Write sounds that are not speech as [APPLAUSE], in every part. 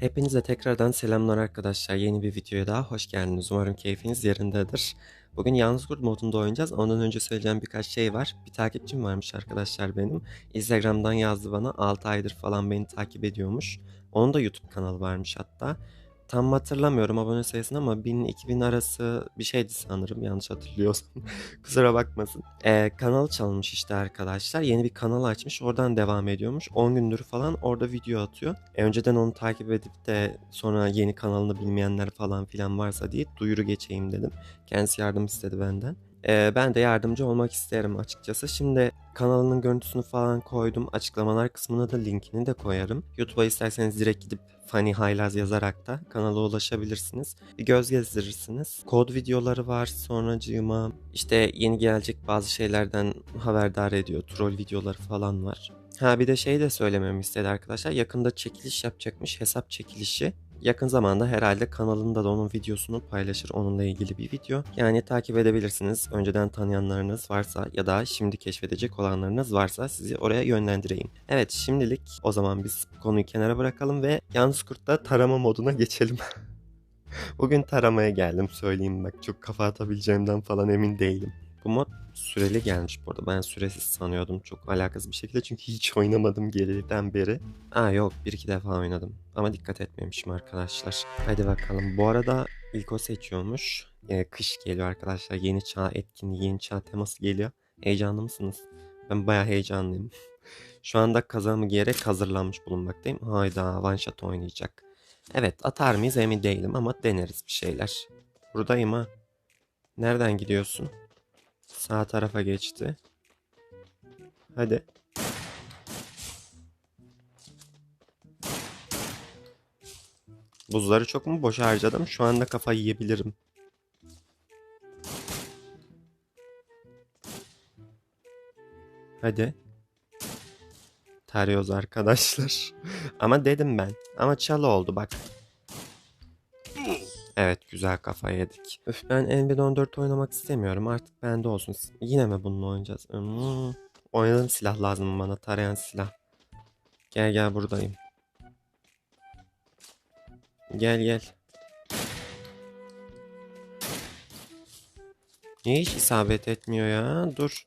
Hepinize tekrardan selamlar arkadaşlar. Yeni bir videoya daha hoş geldiniz. Umarım keyfiniz yerindedir. Bugün Yalnız Kurt modunda oynayacağız. Ondan önce söyleyeceğim birkaç şey var. Bir takipçim varmış arkadaşlar benim. Instagram'dan yazdı bana. 6 aydır falan beni takip ediyormuş. Onun da YouTube kanalı varmış hatta. Tam hatırlamıyorum abone sayısını ama 1000-2000 arası bir şeydi sanırım yanlış hatırlıyorsam. [LAUGHS] Kusura bakmasın. Ee, kanal çalmış işte arkadaşlar. Yeni bir kanal açmış. Oradan devam ediyormuş. 10 gündür falan orada video atıyor. E, önceden onu takip edip de sonra yeni kanalını bilmeyenler falan filan varsa diye duyuru geçeyim dedim. Kendisi yardım istedi benden. Ee, ben de yardımcı olmak isterim açıkçası. Şimdi kanalının görüntüsünü falan koydum. Açıklamalar kısmına da linkini de koyarım. YouTube'a isterseniz direkt gidip Funny Haylaz yazarak da kanala ulaşabilirsiniz. Bir göz gezdirirsiniz. Kod videoları var sonracığıma. işte yeni gelecek bazı şeylerden haberdar ediyor. Troll videoları falan var. Ha bir de şey de söylememi istedi arkadaşlar. Yakında çekiliş yapacakmış. Hesap çekilişi. Yakın zamanda herhalde kanalında da onun videosunu paylaşır onunla ilgili bir video. Yani takip edebilirsiniz. Önceden tanıyanlarınız varsa ya da şimdi keşfedecek olanlarınız varsa sizi oraya yönlendireyim. Evet şimdilik o zaman biz konuyu kenara bırakalım ve Yalnız Kurt'ta tarama moduna geçelim. [LAUGHS] Bugün taramaya geldim söyleyeyim bak çok kafa atabileceğimden falan emin değilim. Bu mod süreli gelmiş bu arada. Ben süresiz sanıyordum çok alakasız bir şekilde çünkü hiç [LAUGHS] oynamadım geriden beri. Aa yok bir iki defa oynadım ama dikkat etmemişim arkadaşlar. Hadi bakalım. Bu arada ilk o seçiyormuş. Ee, kış geliyor arkadaşlar. Yeni çağ etkinliği, yeni çağ teması geliyor. Heyecanlı mısınız? Ben bayağı heyecanlıyım. [LAUGHS] Şu anda kazağımı giyerek hazırlanmış bulunmaktayım. Hayda one shot oynayacak. Evet atar mıyız emin değilim ama deneriz bir şeyler. Buradayım ha. Nereden gidiyorsun? Sağ tarafa geçti. Hadi. Buzları çok mu boşa harcadım? Şu anda kafayı yiyebilirim. Hadi. Tarıyoruz arkadaşlar. [LAUGHS] Ama dedim ben. Ama çalı oldu bak. Evet güzel kafa yedik. Öf ben NB14 oynamak istemiyorum artık bende olsun. Yine mi bununla oynayacağız? Hmm. Oynadığım silah lazım bana tarayan silah. Gel gel buradayım. Gel gel. Niye hiç isabet etmiyor ya? Dur.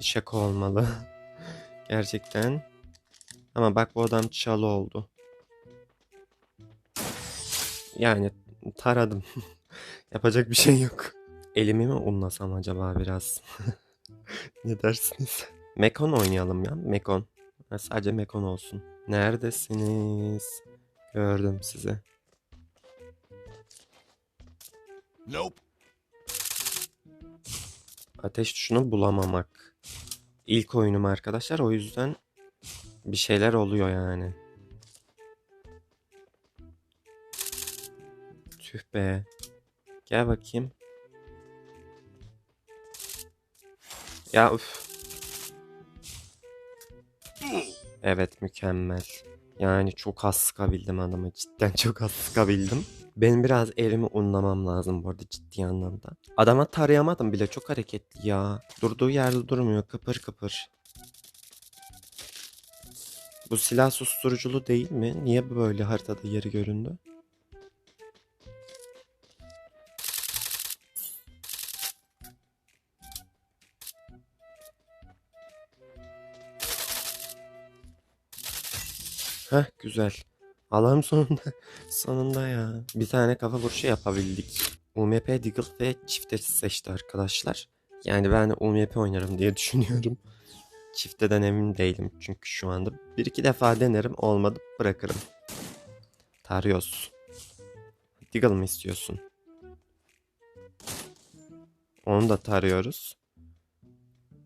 Şaka olmalı. [LAUGHS] Gerçekten. Ama bak bu adam çalı oldu. Yani taradım. [LAUGHS] Yapacak bir şey yok. Elimi mi unlasam acaba biraz? [LAUGHS] ne dersiniz? Mekon oynayalım ya. Mekon. Sadece Mekon olsun. Neredesiniz? Gördüm sizi. Nope. Ateş tuşunu bulamamak. İlk oyunum arkadaşlar o yüzden bir şeyler oluyor yani. Tüh be. Gel bakayım. Ya üf. Evet mükemmel. Yani çok az sıkabildim adamı. Cidden [LAUGHS] çok az sıkabildim. Benim biraz elimi unlamam lazım bu arada ciddi anlamda. Adama tarayamadım bile çok hareketli ya. Durduğu yerde durmuyor kıpır kıpır. Bu silah susturuculu değil mi? Niye böyle haritada yeri göründü? Heh güzel. Allah'ım sonunda. [LAUGHS] sonunda ya. Bir tane kafa vuruşu yapabildik. UMP Deagle ve çifte seçti arkadaşlar. Yani ben UMP oynarım diye düşünüyorum. Çifteden emin değilim çünkü şu anda. Bir iki defa denerim olmadı bırakırım. Tarıyoruz. Deagle mı istiyorsun? Onu da tarıyoruz.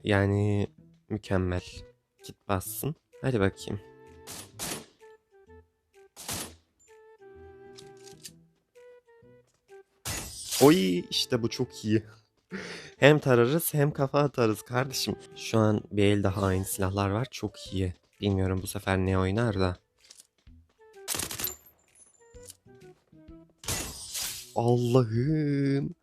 Yani mükemmel. Git bassın. Hadi bakayım. Oy işte bu çok iyi. Hem tararız hem kafa atarız kardeşim. Şu an bir elde hain silahlar var çok iyi. Bilmiyorum bu sefer ne oynar da. Allah'ım.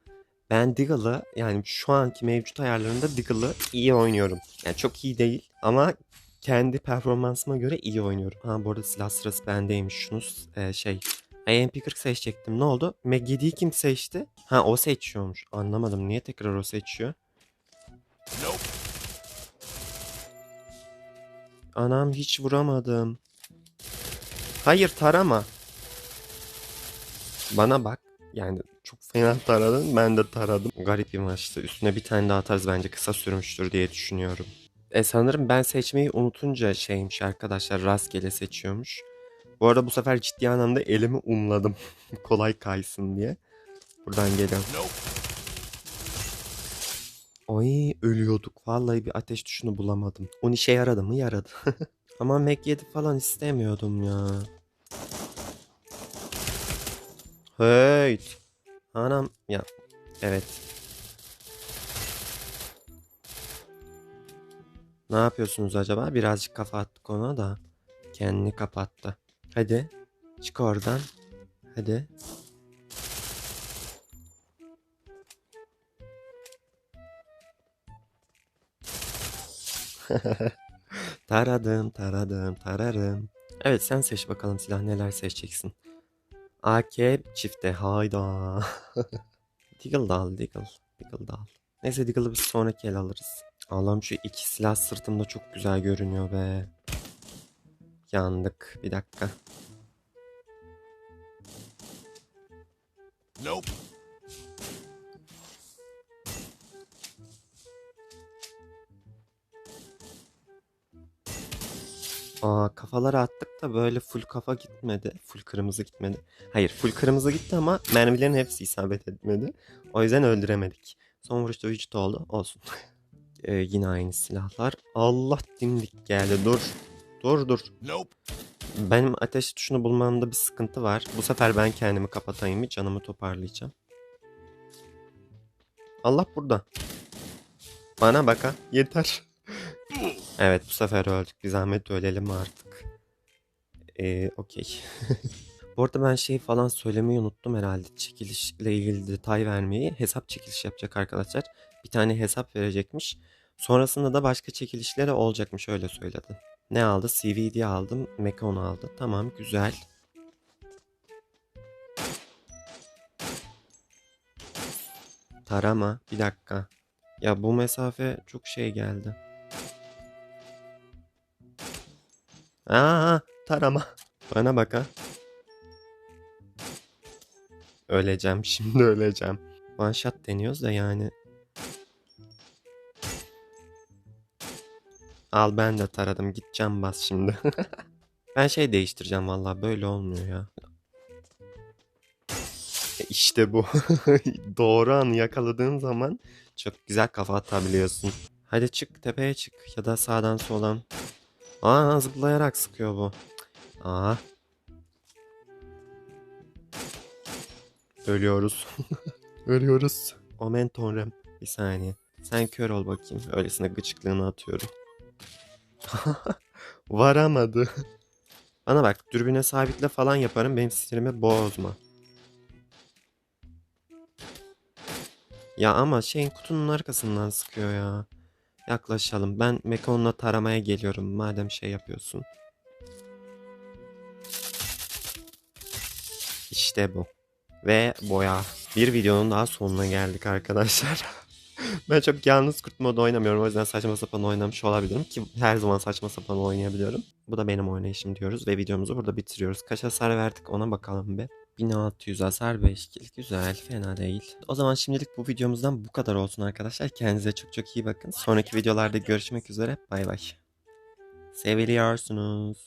Ben Diggle'ı yani şu anki mevcut ayarlarında Diggle'ı iyi oynuyorum. Yani çok iyi değil ama kendi performansıma göre iyi oynuyorum. Ha bu arada silah sırası bendeymiş. Şunu e, şey AMP40 seçecektim. Ne oldu? Meg 7'yi kim seçti? Ha o seçiyormuş. Anlamadım. Niye tekrar o seçiyor? Nope. Anam hiç vuramadım. Hayır tarama. Bana bak. Yani çok fena taradın. Ben de taradım. Garip bir maçtı. Üstüne bir tane daha atarız bence kısa sürmüştür diye düşünüyorum. E sanırım ben seçmeyi unutunca şeymiş arkadaşlar rastgele seçiyormuş. Bu arada bu sefer ciddi anlamda elimi umladım. [LAUGHS] Kolay kaysın diye. Buradan geliyorum. Ay ölüyorduk. Vallahi bir ateş tuşunu bulamadım. On işe yaradı mı? Yaradı. [LAUGHS] Ama Mac 7 falan istemiyordum ya. Hey. Anam ya. Evet. Ne yapıyorsunuz acaba? Birazcık kafa attık ona da. Kendini kapattı. Hadi. Çık oradan. Hadi. [LAUGHS] Taradım, taradım, tararım. Evet sen seç bakalım silah neler seçeceksin. AK çifte hayda. [LAUGHS] Deagle da al Deagle. Deagle da al. Neyse Deagle'ı biz sonraki el alırız. Allah'ım şu iki silah sırtımda çok güzel görünüyor be. Yandık. Bir dakika. Nope. Aa kafaları attık da böyle full kafa gitmedi. Full kırmızı gitmedi. Hayır full kırmızı gitti ama mermilerin hepsi isabet etmedi. O yüzden öldüremedik. Son vuruşta vücut oldu. Olsun. [LAUGHS] Ee, yine aynı silahlar. Allah dimdik geldi. Dur. Dur dur. Nope. Benim ateş tuşunu bulmamda bir sıkıntı var. Bu sefer ben kendimi kapatayım mı? Canımı toparlayacağım. Allah burada. Bana bak ha. Yeter. [LAUGHS] Evet bu sefer öldük. Bir zahmet ölelim artık. Ee, okey. [LAUGHS] bu arada ben şey falan söylemeyi unuttum herhalde. Çekilişle ilgili detay vermeyi. Hesap çekiliş yapacak arkadaşlar. Bir tane hesap verecekmiş. Sonrasında da başka çekilişleri olacakmış öyle söyledi. Ne aldı? CVD aldım. Mekon aldı. Tamam güzel. Tarama. Bir dakika. Ya bu mesafe çok şey geldi. Aa, tarama. Bana bak ha. Öleceğim [LAUGHS] şimdi öleceğim. One shot deniyoruz da yani. Al ben de taradım. Gideceğim bas şimdi. [LAUGHS] ben şey değiştireceğim vallahi böyle olmuyor ya. E İşte bu. [LAUGHS] Doğru anı yakaladığın zaman çok güzel kafa atabiliyorsun. Hadi çık tepeye çık ya da sağdan soldan. Aa zıplayarak sıkıyor bu. Aa. Ölüyoruz. [LAUGHS] Ölüyoruz. Omen tonrem. Bir saniye. Sen kör ol bakayım. Öylesine gıcıklığını atıyorum. [LAUGHS] Varamadı. Bana bak dürbüne sabitle falan yaparım benim sinirimi bozma. Ya ama şeyin kutunun arkasından sıkıyor ya. Yaklaşalım. Ben Mekon'la taramaya geliyorum madem şey yapıyorsun. İşte bu. Ve boya. Bir videonun daha sonuna geldik arkadaşlar. [LAUGHS] [LAUGHS] ben çok yalnız kurt modu oynamıyorum. O yüzden saçma sapan oynamış olabilirim. Ki her zaman saçma sapan oynayabiliyorum. Bu da benim oynayışım diyoruz. Ve videomuzu burada bitiriyoruz. Kaç hasar verdik ona bakalım bir. 1600 hasar 5 kill. Güzel. Fena değil. O zaman şimdilik bu videomuzdan bu kadar olsun arkadaşlar. Kendinize çok çok iyi bakın. Sonraki videolarda görüşmek üzere. Bay bay. Seviliyorsunuz.